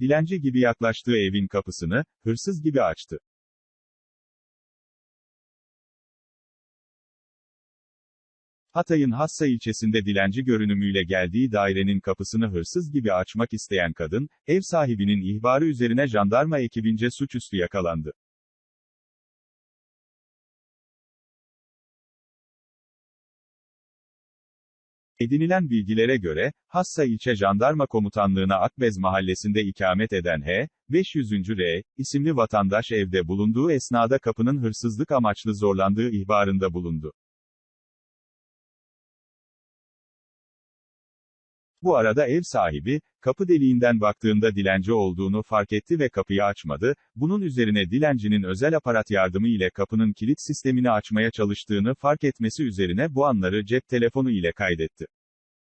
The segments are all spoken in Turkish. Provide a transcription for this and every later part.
Dilenci gibi yaklaştığı evin kapısını, hırsız gibi açtı. Hatay'ın Hassa ilçesinde dilenci görünümüyle geldiği dairenin kapısını hırsız gibi açmak isteyen kadın, ev sahibinin ihbarı üzerine jandarma ekibince suçüstü yakalandı. Edinilen bilgilere göre, Hassa İlçe Jandarma Komutanlığı'na Akbez mahallesinde ikamet eden H. 500. R. isimli vatandaş evde bulunduğu esnada kapının hırsızlık amaçlı zorlandığı ihbarında bulundu. Bu arada ev sahibi, kapı deliğinden baktığında dilenci olduğunu fark etti ve kapıyı açmadı, bunun üzerine dilencinin özel aparat yardımı ile kapının kilit sistemini açmaya çalıştığını fark etmesi üzerine bu anları cep telefonu ile kaydetti.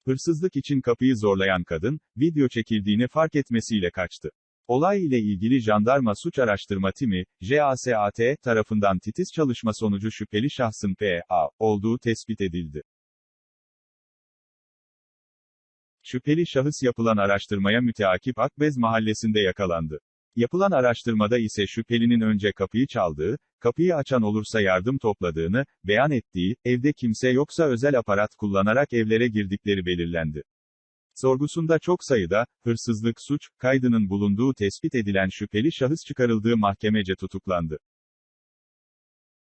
Hırsızlık için kapıyı zorlayan kadın, video çekildiğini fark etmesiyle kaçtı. Olay ile ilgili jandarma suç araştırma timi, JASAT, tarafından titiz çalışma sonucu şüpheli şahsın P.A. olduğu tespit edildi. Şüpheli şahıs yapılan araştırmaya müteakip Akbez mahallesinde yakalandı. Yapılan araştırmada ise şüphelinin önce kapıyı çaldığı, kapıyı açan olursa yardım topladığını, beyan ettiği, evde kimse yoksa özel aparat kullanarak evlere girdikleri belirlendi. Sorgusunda çok sayıda, hırsızlık suç, kaydının bulunduğu tespit edilen şüpheli şahıs çıkarıldığı mahkemece tutuklandı.